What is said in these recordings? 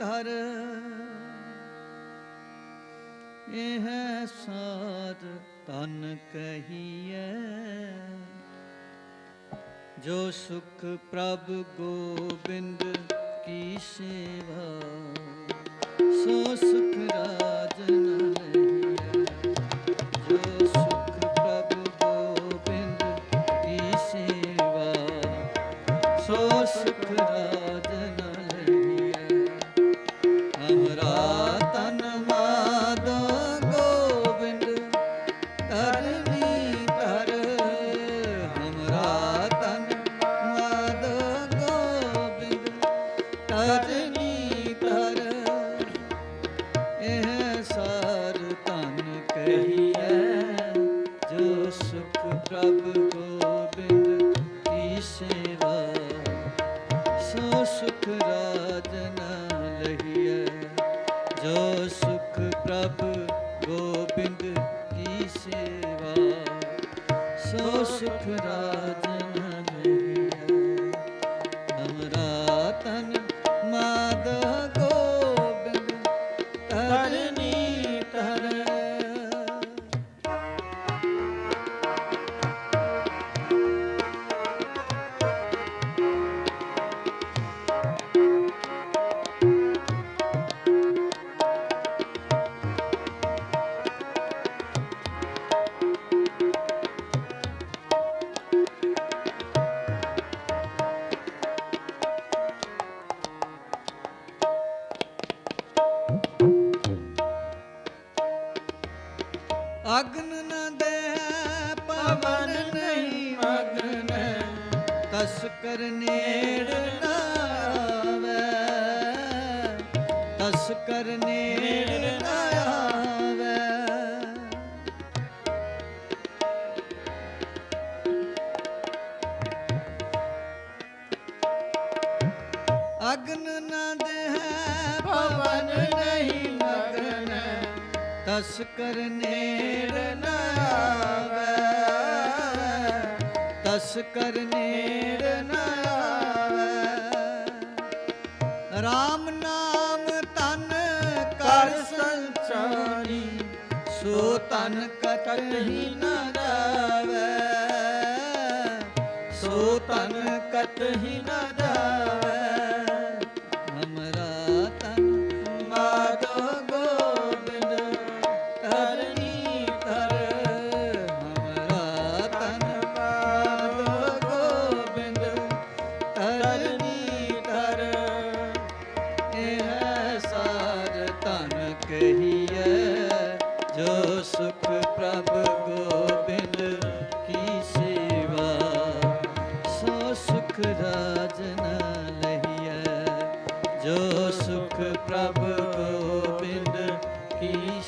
ਧਰ। ਇਹ ਸਾਧ ਤਨ ਕਹੀਐ ਜੋ ਸੁਖ ਪ੍ਰਭ ਗੋਬਿੰਦ ਕੀ ਸੇਵਾ। ਸੋ ਸੁਖ ਰਾਜਨ ਸੁਖ ਰਾਜਨ ਲਹੀਐ ਜੋ ਸੁਖ ਪ੍ਰਭ ਗੋਬਿੰਦ ਕੀ ਸੇਵਾ ਸੋ ਸੁਖ ਰਾਜਨ ਲਹੀਐ ਹਮਰਾ ਮਾਦ ਗੋਬਿੰਦ ਤਰਨੀ ਤਸ ਕਰ ਨੇੜ ਨਾ ਆਵੇ। ਤਸ ਕਰ ਨੇੜ ਨਾ ਆਵੇ। ਅਗਨ ਨ ਹੈ ਭਵਨ ਨਹੀਂ ਮਗਨ। ਤਸ ਕਰ ਨੇੜ ਨ ਆਵੇ। ਤਸ ਕਰ ਨੇੜ ਨ ਆਵੇ। RAM ਨਾਮ ਤਨ ਕਰ ਸੰਚਾਰੀ, ਸੋ ਤਨ ਕਤਹੀ ਨ ਜਾਵੇ। ਸੋ ਤਨ ਕਤਹੀ ਨ ਪ੍ਰਭ ਗੋਬਿੰਦ ਕੀ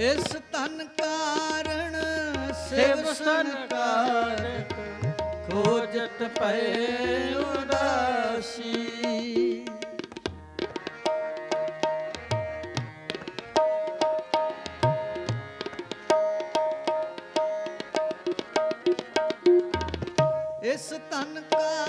ਇਸ ਤਨ ਕਾਰਣ ਸਿਵ ਸੰਕਾਰਕ ਖੋਜਤ ਪਏ ਉਦਾਸੀ। ਇਸ ਤਨ ਕਾਰਣ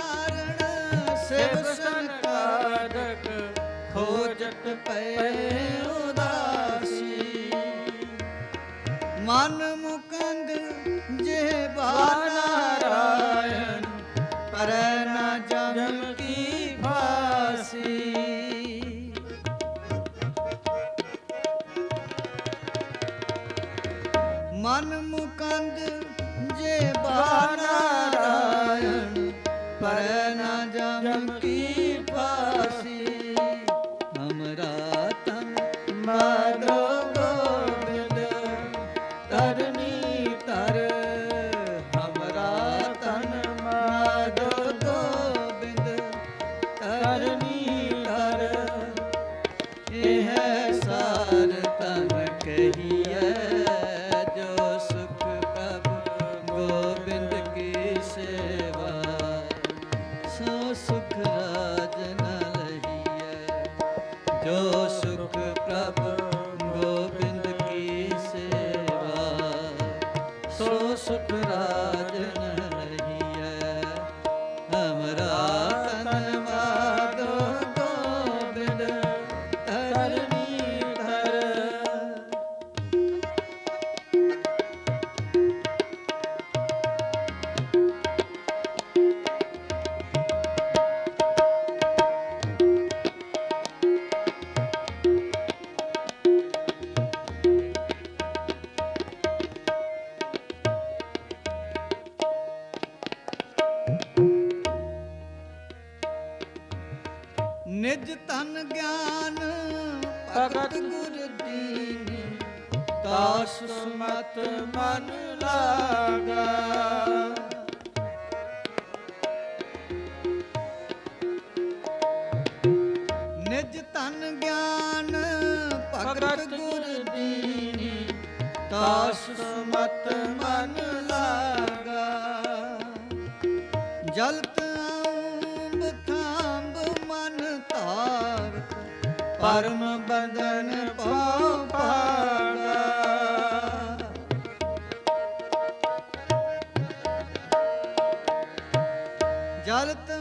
ਮੁਕੰਦ ਜੇ ਨਾਰਾਇਣ ਸੁਖ ਰਾਜਨ ਭਗਤ ਗੁਰ ਦੀਨੀ ਦਾਸ ਸੁਮਤ ਮਨ ਲਾਗਾ। ਨਿਜ ਤਨ ਗਿਆਨ ਭਗਤ ਗੁਰ ਦੀਨੀ ਦਾਸ ਸੁਮਤ ਮਨ ਲਾਗਾ। ਪਰਮ ਬੰਧਨ ਪਉ ਜਲਤ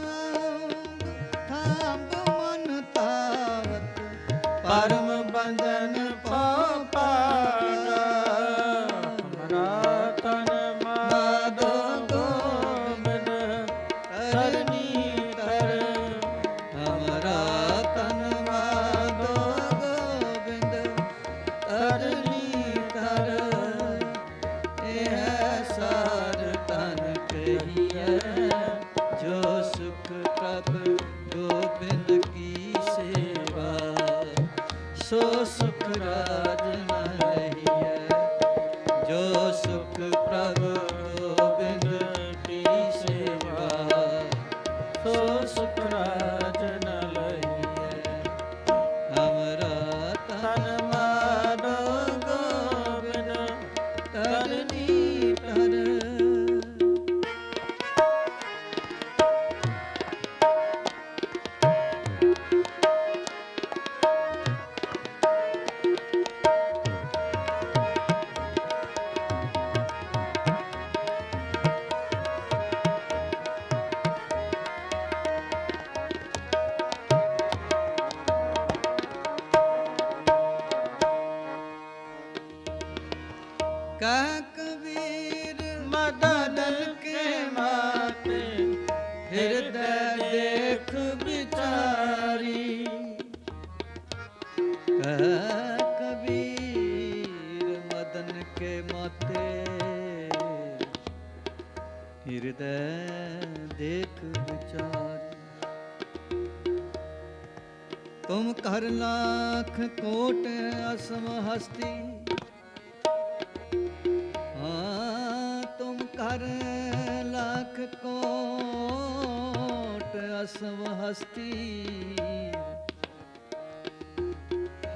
ਕਹ ਕਬੀਰ ਮਦਨ ਕੇ ਮਾਤੇ ਹਿਰਦੈ ਦੇਖ ਵਿਚਾਰੀ। ਕਹ ਕਬੀਰ, ਮਦਨ ਕੇ ਮਾਤੇ ਹਿਰਦੈ ਦੇਖ ਵਿਚਾਰੀ। ਤੁਮ ਕਰ ਲੱਖ ਕੋਟ ਅਸਮ ਹਸਤੀ ਕੋਟ ਅਸਮ ਹਸਤੀ।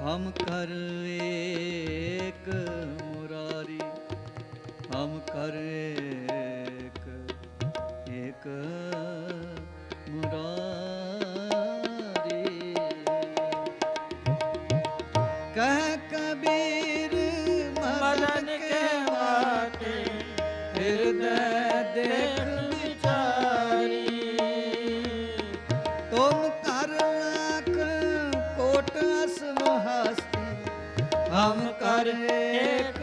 ਹਮ ਕਰ ਏਕ ਮੁਰਾਰੀ। ਹਮ ਕਰ ਏਕ ਏਕ ਹਮ ਕਰ ਏਕ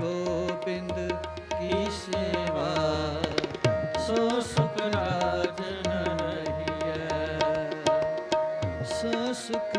ਗੋਬਿੰਦ ਕੀ ਸੇਵਾ ਸੋ ਸੁਖ ਰਾਜ ਨ ਰਹੀਐ ਸੋ ਸੁਖ